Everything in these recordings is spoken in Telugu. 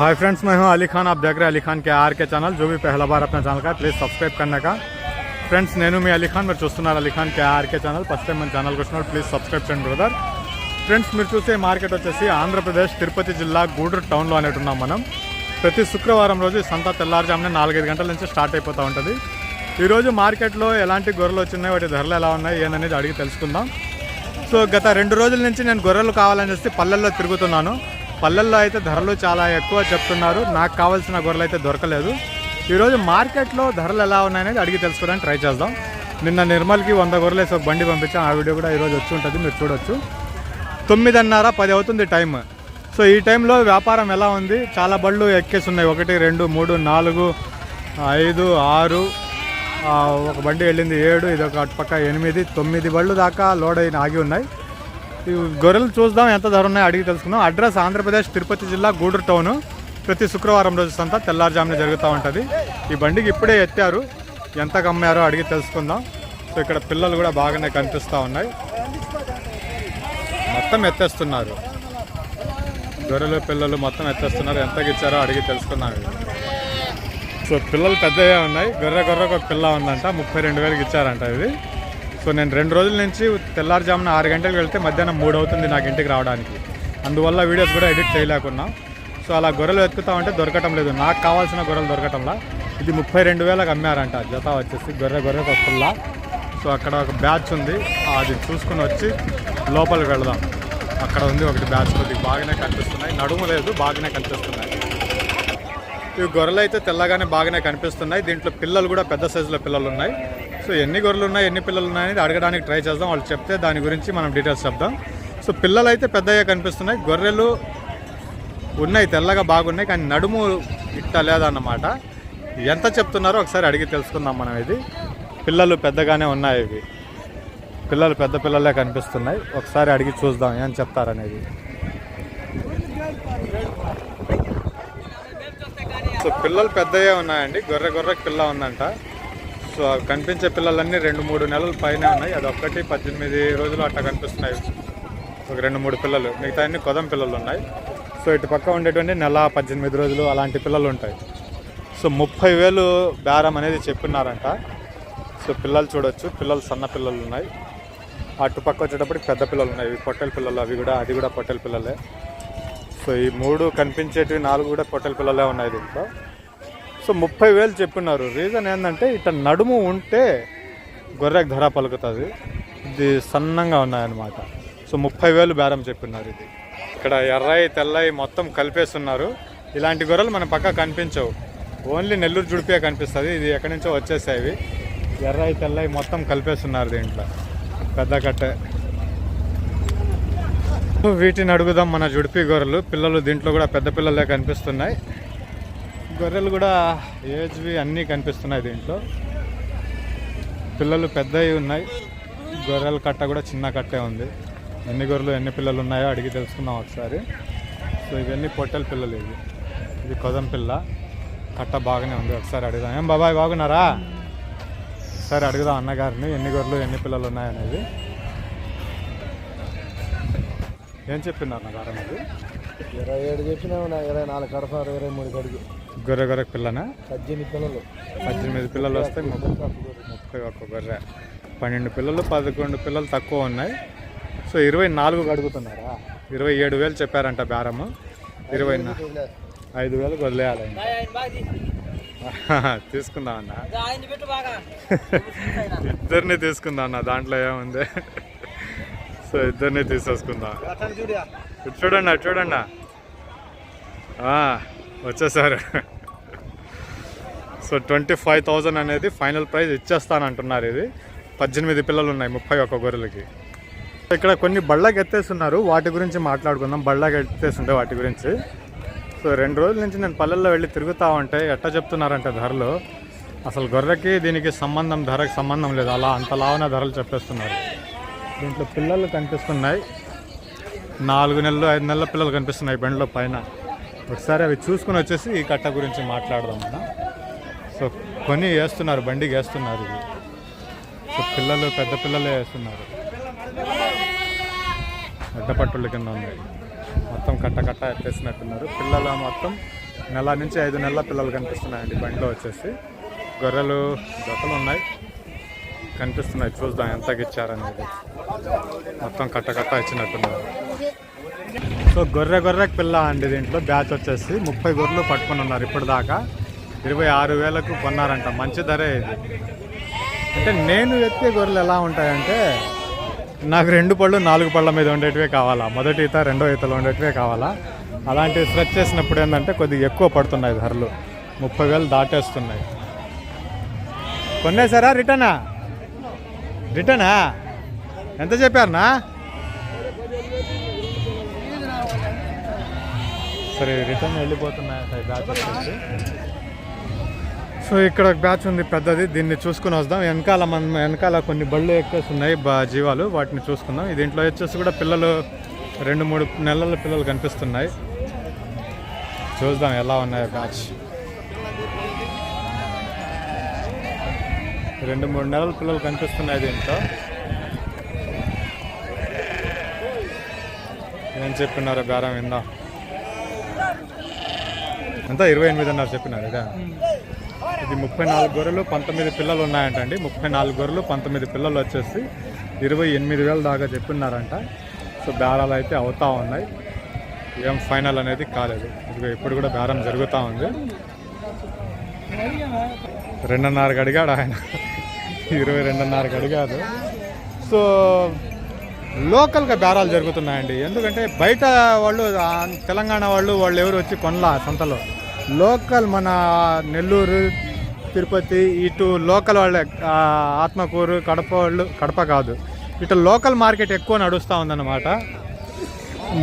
हाय फ्रेंड्स मैं हूं अली खान आप देख रहे हैं अली खान के आर के चैनल जो भी पहला बार अपना ఛానల్ का ప్లీజ్ సబ్స్క్రైబ్ करने का ఫ్రెండ్స్ నేను మీ అలీ ఖాన్ మీరు చూస్తున్నారు Ali Khan K RK channel first time మన ఛానల్కి వచ్చినప్పుడు ప్లీజ్ సబ్స్క్రైబ్ చేయండి బ్రదర్ ఫ్రెండ్స్ మీరు చూసే మార్కెట్ వచ్చేసి ఆంధ్రప్రదేశ్ తిరుపతి జిల్లా గూడూరు టౌన్లో అనేటు ఉన్నాం మనం ప్రతి శుక్రవారం రోజు ఈ సంత తెల్లారుజామున నాలుగైదు గంటల నుంచి స్టార్ట్ అయిపోతూ ఉంటుంది ఈరోజు మార్కెట్లో ఎలాంటి గొర్రెలు వచ్చినాయి వాటి ధరలు ఎలా ఉన్నాయి ఏందనేది అడిగి తెలుసుకుందాం సో గత రెండు రోజుల నుంచి నేను గొర్రెలు కావాలని చెప్పి పల్లెల్లో తిరుగుతున్నాను పల్లెల్లో అయితే ధరలు చాలా ఎక్కువ చెప్తున్నారు. నాకు కావాల్సిన గొర్రెలు అయితే దొరకలేదు. ఈరోజు మార్కెట్లో ధరలు ఎలా ఉన్నాయనేది అడిగి తెలుసుకోవడానికి ట్రై చేద్దాం. నిన్న నిర్మల్కి వంద గొర్రెలు వేసి ఒక బండి పంపించాం ఆ వీడియో కూడా ఈరోజు వచ్చి ఉంటుంది మీరు చూడొచ్చు. తొమ్మిదిన్నర పది అవుతుంది టైం సో ఈ టైంలో వ్యాపారం ఎలా ఉంది? చాలా బళ్ళు ఎక్కేసి ఉన్నాయి. ఒకటి రెండు మూడు నాలుగు ఐదు ఆరు ఒక బండి వెళ్ళింది ఏడు ఇది ఒక అటుపక్క ఎనిమిది తొమ్మిది బళ్ళు దాకా లోడ్ అయిన ఆగి ఉన్నాయి. గొర్రెలు చూద్దాం ఎంత ధర ఉన్నాయో అడిగి తెలుసుకుందాం. అడ్రస్ ఆంధ్రప్రదేశ్ తిరుపతి జిల్లా గూడూరు టౌన్. ప్రతి శుక్రవారం రోజు సంతా తెల్లారుజామున జరుగుతూ ఉంటుంది. ఈ బండికి ఇప్పుడే ఎత్తారు. ఎంత కమ్మారో అడిగి తెలుసుకుందాం. సో ఇక్కడ పిల్లలు కూడా బాగానే కనిపిస్తూ ఉన్నాయి. మొత్తం ఎత్తేస్తున్నారు. గొర్రెలు పిల్లలు మొత్తం ఎత్తేస్తున్నారు. ఎంతకి ఇచ్చారో అడిగి తెలుసుకుందాం సో పిల్లలు పెద్దగా ఉన్నాయి. గొర్రె గొర్రె ఒక పిల్ల ఉందంట. ముప్పై రెండు వేలకి ఇచ్చారంట ఇది. సో నేను రెండు రోజుల నుంచి తెల్లారుజామున ఆరు గంటలకు వెళ్తే మధ్యాహ్నం మూడు అవుతుంది నాకు ఇంటికి రావడానికి. అందువల్ల వీడియోస్ కూడా ఎడిట్ చేయలేకున్నా. సో అలా గొర్రెలు వెతుకుతామంటే దొరకటం లేదు. నాకు కావాల్సిన గొర్రెలు దొరకటంలా. ఇది ముప్పై రెండు వేలకు అమ్మారంట. జత వచ్చేసి గొర్రె గొర్రె కొత్తల్లా సో అక్కడ ఒక బ్యాచ్ ఉంది. అది చూసుకుని వచ్చి లోపలికి వెళదాం. అక్కడ ఉంది ఒకటి బ్యాచ్. కొద్దిగా బాగానే కనిపిస్తున్నాయి. నడుము లేదు బాగానే కనిపిస్తున్నాయి. ఇవి గొర్రెలు అయితే తెల్లగానే బాగానే కనిపిస్తున్నాయి. దీంట్లో పిల్లలు కూడా పెద్ద సైజులో పిల్లలు ఉన్నాయి సో ఎన్ని గొర్రెలు ఉన్నాయి ఎన్ని పిల్లలు ఉన్నాయి అడగడానికి ట్రై చేద్దాం. వాళ్ళు చెప్తే దాని గురించి మనం డీటెయిల్స్ చెప్దాం. సో పిల్లలు అయితే పెద్దగా కనిపిస్తున్నాయి. గొర్రెలు ఉన్నాయి తెల్లగా బాగున్నాయి కానీ నడుము ఇట్ట లేదన్నమాట. ఎంత చెప్తున్నారో ఒకసారి అడిగి తెలుసుకుందాం మనం ఇది. పిల్లలు పెద్దగానే ఉన్నాయి ఇవి. పిల్లలు పెద్ద పిల్లలే కనిపిస్తున్నాయి. ఒకసారి అడిగి చూద్దాం ఏం చెప్తారనేది. సో పిల్లలు పెద్దయే ఉన్నాయండి. గొర్రె గొర్రె పిల్ల ఉందంట. సో అవి కనిపించే పిల్లలన్నీ రెండు మూడు నెలల పైన ఉన్నాయి. అది ఒక్కటి పద్దెనిమిది రోజులు అట్లా కనిపిస్తున్నాయి. ఒక రెండు మూడు పిల్లలు. మిగతా అన్ని కొదం పిల్లలు ఉన్నాయి. సో ఇటు పక్క ఉండేటువంటి నెల పద్దెనిమిది రోజులు అలాంటి పిల్లలు ఉంటాయి. సో ముప్పై వేలు బేరం అనేది చెప్పినారంట. సో పిల్లలు చూడొచ్చు. పిల్లలు సన్న పిల్లలు ఉన్నాయి. అటుపక్క వచ్చేటప్పటికి పెద్ద పిల్లలు ఉన్నాయి. పొట్టెల పిల్లలు అవి కూడా అది కూడా పొట్టెల పిల్లలే. సో ఈ మూడు కనిపించేటివి నాలుగు కూడా పొట్టెల పిల్లలే ఉన్నాయి దీంట్లో. సో ముప్పై వేలు చెప్పినారు. రీజన్ ఏంటంటే ఇట్లా నడుము ఉంటే గొర్రెకి ధర పలుకుతుంది. ఇది సన్నంగా ఉన్నాయన్నమాట. సో ముప్పై వేలు బేరం చెప్పినారు ఇది. ఇక్కడ ఎర్రయి తెల్లయి మొత్తం కలిపేస్తున్నారు. ఇలాంటి గొర్రెలు మన పక్క కనిపించవు. ఓన్లీ నెల్లూరు జుడిపే కనిపిస్తుంది. ఇది ఎక్కడి నుంచో వచ్చేసాయి ఎర్రయి తెల్లయి మొత్తం కలిపేస్తున్నారు దీంట్లో. పెద్ద కట్టే. వీటిని అడుగుదాం మన జుడిపి గొర్రెలు. పిల్లలు దీంట్లో కూడా పెద్ద పిల్లలే కనిపిస్తున్నాయి. గొర్రెలు కూడా ఏజ్వి అన్నీ కనిపిస్తున్నాయి దీంట్లో. పిల్లలు పెద్దవి ఉన్నాయి. గొర్రెల కట్ట కూడా చిన్న కట్టే ఉంది. ఎన్ని గొర్రెలు ఎన్ని పిల్లలు ఉన్నాయో అడిగి తెలుసుకుందాం ఒకసారి. సో ఇవన్నీ పొట్టెల పిల్లలు ఇవి. ఇది కొదం పిల్ల. కట్ట బాగానే ఉంది. ఒకసారి అడుగుదాం. ఏం బాబాయ్ బాగున్నారా? సరే అడుగుదాం అన్నగారిని. ఎన్ని గొర్రెలు ఎన్ని పిల్లలు ఉన్నాయనేది. ఏం చెప్పినారు అన్నగారు అనేది ఇరవై ఏడు చెప్పినాము నా ఇరవై నాలుగు కడతారు ఇరవై మూడు కడిగి. గొర్రె గొర్రె పిల్లనా? పద్దెనిమిది పిల్లలు. పద్దెనిమిది పిల్లలు వస్తే ముప్పై ఒక్క గొర్రె. పన్నెండు పిల్లలు పదకొండు పిల్లలు తక్కువ ఉన్నాయి. సో ఇరవై నాలుగు అడుగుతున్నారా ఇరవై ఏడు వేలు చెప్పారంట బేరము. ఇరవై ఐదు వేలు వదిలేయాలి తీసుకుందాం అన్న ఇద్దరిని తీసుకుందాం అన్న దాంట్లో ఏముంది? సో ఇద్దరిని తీసేసుకుందాం. ఇటు చూడండి అటు చూడండి వచ్చేసారు. సో ట్వంటీ ఫైవ్ థౌజండ్ అనేది ఫైనల్ ప్రైస్ ఇచ్చేస్తానంటున్నారు ఇది. పద్దెనిమిది పిల్లలు ఉన్నాయి ముప్పై ఒక్క గొర్రెలకి. ఇక్కడ కొన్ని బళ్ళకి ఎత్తేస్తున్నారు వాటి గురించి మాట్లాడుకుందాం. బళ్ళకి ఎత్తేస్తుంటే వాటి గురించి. సో రెండు రోజుల నుంచి నేను పల్లెల్లో వెళ్ళి తిరుగుతూ ఉంటే ఎట్లా చెప్తున్నారంటే ధరలు. అసలు గొర్రెకి దీనికి సంబంధం ధరకి సంబంధం లేదు. అలా అంత లావన ధరలు చెప్పేస్తున్నారు. దీంట్లో పిల్లలు కనిపిస్తున్నాయి. నాలుగు నెలలు ఐదు నెలల పిల్లలు కనిపిస్తున్నాయి బండిలో పైన. ఒకసారి అవి చూసుకుని వచ్చేసి ఈ కట్ట గురించి మాట్లాడదాం మనం సో కొని వేస్తున్నారు బండికి వేస్తున్నారు ఇది. సో పిల్లలు పెద్ద పిల్లలే వేస్తున్నారు. అడ్డపట్టుల కింద ఉంది. మొత్తం కట్ట కట్ట ఎత్తేసినట్టున్నారు. పిల్లలు మొత్తం నెల నుంచి ఐదు నెలల పిల్లలు కనిపిస్తున్నాయండి బండిలో వచ్చేసి. గొర్రెలు జతలు ఉన్నాయి. కనిపిస్తున్నాయి చూద్దాం ఎంతకి ఇచ్చారనేది మొత్తం కట్ట కట్ట ఇచ్చినట్టున్నారు. సో గొర్రె గొర్రె పిల్ల అండి దీంట్లో. బ్యాచ్ వచ్చేసి ముప్పై గొర్రెలు పట్టుకుని ఉన్నారు ఇప్పటిదాకా. ఇరవై ఆరు వేలకు కొన్నారంట. మంచి ధరే ఇది. అంటే నేను ఎత్తే గొర్రెలు ఎలా ఉంటాయంటే నాకు రెండు పళ్ళు నాలుగు పళ్ళ మీద ఉండేటివే కావాలా. మొదటి ఈత రెండో ఈతలో ఉండేటివే కావాలా. అలాంటివి స్ట్రెచ్ చేసినప్పుడు ఏంటంటే కొద్దిగా ఎక్కువ పడుతున్నాయి ధరలు. ముప్పై వేలు దాటేస్తున్నాయి. కొనేసారా రిటర్నా? రిటర్నా? ఎంత చెప్పారనా సరే రిటర్న్ వెళ్ళిపోతున్నాయి బ్యాచ్ వచ్చేసి. సో ఇక్కడ ఒక బ్యాచ్ ఉంది పెద్దది. దీన్ని చూసుకుని వద్దాం. వెనకాల మన వెనకాల కొన్ని బళ్ళు ఎక్కేసి ఉన్నాయి బా జీవాలు. వాటిని చూసుకుందాం. దీంట్లో వచ్చేసి కూడా పిల్లలు రెండు మూడు నెలల పిల్లలు కనిపిస్తున్నాయి. చూద్దాం ఎలా ఉన్నాయి బ్యాచ్ రెండు మూడు నెలల పిల్లలు కనిపిస్తున్నాయి దీంట్లో. ఏం చెప్పినారో బేరం విందా. ఎంత ఇరవై ఎనిమిదిన్నర చెప్పినారు ఇదా? ఇది ముప్పై నాలుగు గొర్రెలు పంతొమ్మిది పిల్లలు ఉన్నాయంటండి. ముప్పై నాలుగు గొర్రెలు పంతొమ్మిది పిల్లలు వచ్చేసి ఇరవై ఎనిమిది వేల దాకా చెప్పినారంట. సో బేరాలు అయితే అవుతా ఉన్నాయి. ఏం ఫైనల్ అనేది కాలేదు. ఇప్పుడు కూడా బేరం జరుగుతూ ఉంది. రెండున్నరకు అడిగాడు ఆయన. ఇరవై రెండున్నరకు అడిగాడు. సో లోకల్గా బేరాలు జరుగుతున్నాయండి. ఎందుకంటే బయట వాళ్ళు తెలంగాణ వాళ్ళు వాళ్ళు ఎవరు వచ్చి కొనలా సంతలో. లోకల్ మన నెల్లూరు తిరుపతి ఇటు లోకల్ వాళ్ళ ఆత్మకూరు కడప వాళ్ళు కడప కాదు. ఇటు లోకల్ మార్కెట్ ఎక్కువ నడుస్తూ ఉందన్నమాట.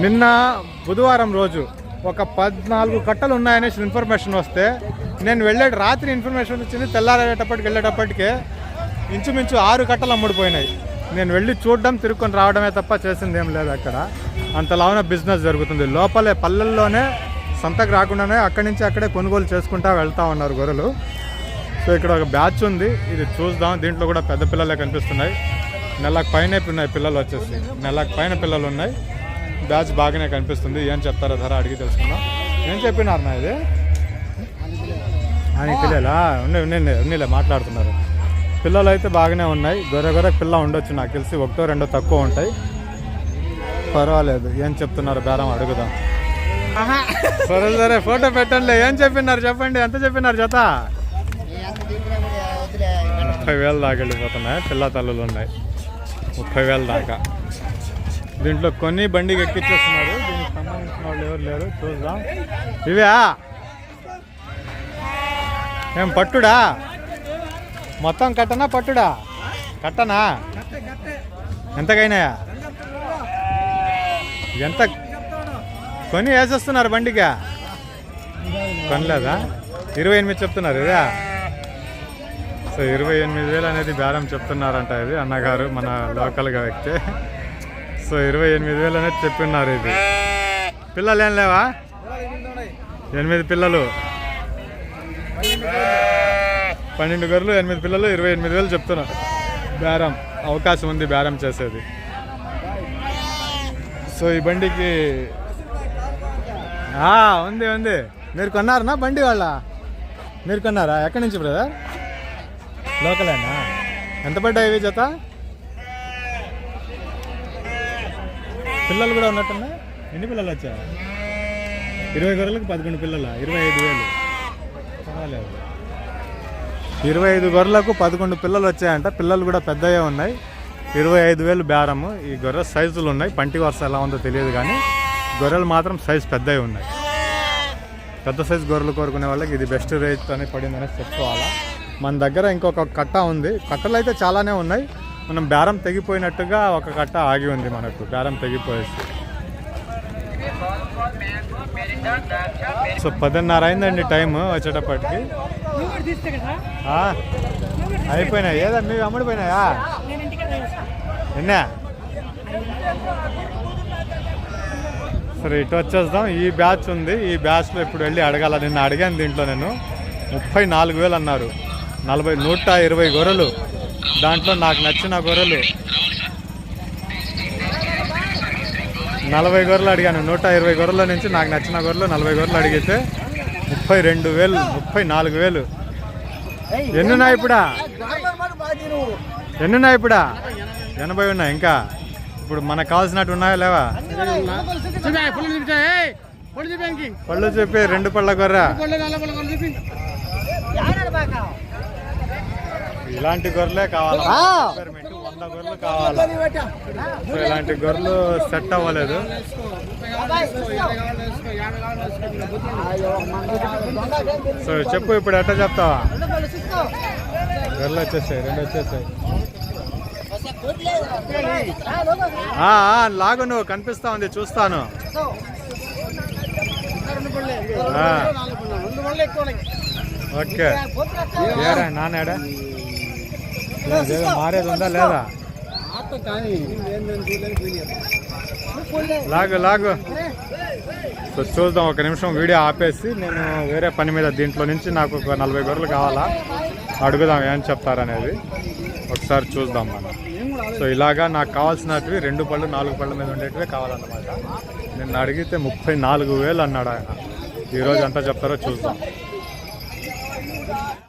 నిన్న బుధవారం రోజు ఒక పద్నాలుగు కట్టలు ఉన్నాయనేసి ఇన్ఫర్మేషన్ వస్తే నేను వెళ్ళే రాత్రి ఇన్ఫర్మేషన్ వచ్చింది తెల్లారేటప్పటికి వెళ్ళేటప్పటికే ఇంచుమించు ఆరు కట్టలు అమ్ముడిపోయినాయి. నేను వెళ్ళి చూడడం తిరుక్కొని రావడమే తప్ప చేసింది ఏం లేదు అక్కడ. అంతలావున బిజినెస్ జరుగుతుంది. లోపలే పల్లెల్లోనే సంతకు రాకుండానే అక్కడి నుంచి అక్కడే కొనుగోలు చేసుకుంటా వెళ్తా ఉన్నారు గొర్రెలు. సో ఇక్కడ ఒక బ్యాచ్ ఉంది. ఇది చూద్దాం. దీంట్లో కూడా పెద్ద పిల్లలే కనిపిస్తున్నాయి. నెలకు పైనే ఉన్నాయి పిల్లలు వచ్చేసి. నెలకు పైన పిల్లలు ఉన్నాయి. బ్యాచ్ బాగానే కనిపిస్తుంది. ఏం చెప్తారో ధర అడిగి తెలుసుకుందాం. ఏం చెప్పినారు నా ఇది? అని తెలియలా ఉండే ఉండే ఉన్నీలే మాట్లాడుతున్నారు. పిల్లలు అయితే బాగానే ఉన్నాయి. గొర్రె గొర్రె పిల్ల ఉండొచ్చు నాకు తెలిసి. ఒకటో రెండో తక్కువ ఉంటాయి. పర్వాలేదు. ఏం చెప్తున్నారు? బేరం అడుగుదాం. సరే సరే ఫోటో పెట్టండి. ఏం చెప్పినారు చెప్పండి. ఎంత చెప్పినారు జత? ముప్పై వేలు దాకా వెళ్ళిపోతున్నాయి. పిల్ల తల్లులు ఉన్నాయి. ముప్పై వేలు దాకా. దీంట్లో కొన్ని బండికి ఎక్కిచ్చేస్తున్నారు. దీనికి సంబంధించిన వాళ్ళు ఎవరు లేరు. చూద్దాం. ఇవా? ఏం పట్టుడా? మొత్తం కట్టనా పట్టుడా? కట్టనా? ఎంతకైనాయా? ఎంత కొని వేసేస్తున్నారు బండిగా? కొనలేదా? ఇరవై ఎనిమిది చెప్తున్నారు ఇదా? సో ఇరవై ఎనిమిది వేలు అనేది బేరం చెప్తున్నారంట ఇది అన్నగారు మన లోకల్గా వ్యక్తి సో ఇరవై ఎనిమిది వేలు అనేది చెప్తున్నారు ఇది. పిల్లలు ఏం లేవా? ఎనిమిది పిల్లలు. పన్నెండు గొర్రెలు ఎనిమిది పిల్లలు ఇరవై ఎనిమిది వేలు చెప్తున్నారు బేరం అవకాశం ఉంది బేరం చేసేది. సో ఈ బండికి ఉంది ఉంది. మీరు కొన్నారనా బండి వాళ్ళ? మీరు కొన్నారా? ఎక్కడి నుంచి బ్రదర్? లోకలేనా? ఎంత పడ్డాయి ఇవి జత? పిల్లలు కూడా ఉన్నట్టున్నా ఎన్ని పిల్లలు వచ్చా ఇరవై గొర్రెలకు పదకొండు పిల్లల? ఇరవై ఐదు వేలు. పర్వాలేదు. ఇరవై ఐదు గొర్రెలకు పదకొండు పిల్లలు వచ్చాయంట. పిల్లలు కూడా పెద్దయ్యే ఉన్నాయి. ఇరవై ఐదు వేలు బేరము ఈ గొర్రె సైజులు ఉన్నాయి. పంటి వరుస ఎలా ఉందో తెలియదు కానీ గొర్రెలు మాత్రం సైజు పెద్దవి ఉన్నాయి. పెద్ద సైజు గొర్రెలు కోరుకునే వాళ్ళకి ఇది బెస్ట్ రేట్ అని పడిందని చెప్పుకోవాలా. మన దగ్గర ఇంకొక కట్ట ఉంది. కట్టలు అయితే చాలానే ఉన్నాయి. మనం బేరం తెగిపోయినట్టుగా ఒక కట్ట ఆగి ఉంది మనకు. బేరం తెగిపోయేసి. సో పదిన్నర అయిందండి టైం వచ్చేటప్పటికి. అయిపోయినాయి. ఏదా? మీరు అమ్ముడిపోయినాయా? ఎన్నా సరే ఇటు వచ్చేద్దాం. ఈ బ్యాచ్ ఉంది. ఈ బ్యాచ్లో ఇప్పుడు వెళ్ళి అడగాల. నిన్న అడిగాను దీంట్లో నేను. ముప్పై నాలుగు వేలు అన్నారు. నలభై నూట ఇరవై గొర్రెలు. దాంట్లో నాకు నచ్చిన గొర్రెలు. నలభై గొర్రెలు అడిగాను. నూట ఇరవై గొర్రెల నుంచి నాకు నచ్చిన గొర్రెలు నలభై గొర్రెలు అడిగితే ముప్పై రెండు వేలు ముప్పై నాలుగు వేలు. ఎన్నున్నాయి ఇప్పుడా? ఎన్నున్నాయి ఇప్పుడా? ఎనభై ఉన్నాయి ఇంకా? ఇప్పుడు మనకు కావాల్సినట్టు ఉన్నాయా లేవా? పళ్ళు చెప్పి రెండు పళ్ళ గొర్రె. ఇలాంటి గొర్రెలే కావాలి. వంద గొర్రెలు కావాలి? సో ఇలాంటి గొర్రెలు సెట్ అవ్వలేదు. సో చెప్పు ఇప్పుడు ఎట్లా చెప్తావా? గొర్రెలు వచ్చేసాయి రెండు వచ్చేసాయి. లాగు నువ్వు కనిపిస్తా ఉంది చూస్తాను. ఓకే. నానేడా మారేది ఉందా లేదా? లాగు లాగు. సో చూద్దాం ఒక నిమిషం వీడియో ఆపేసి నేను వేరే పని మీద దీంట్లో నుంచి నాకు ఒక నలభై గొర్రెలు కావాలా? అడుగుదాం ఏం చెప్తారనేది. ఒకసారి చూద్దాం మనం. సో ఇలాగా నాకు కావాల్సినటివి రెండు పళ్ళు నాలుగు పళ్ళ మీద ఉండేటివే కావాలన్నమాట. నిన్న అడిగితే ముప్పై నాలుగు వేలు అన్నాడు ఆయన. ఈరోజు ఎంత చెప్తారో చూద్దాం.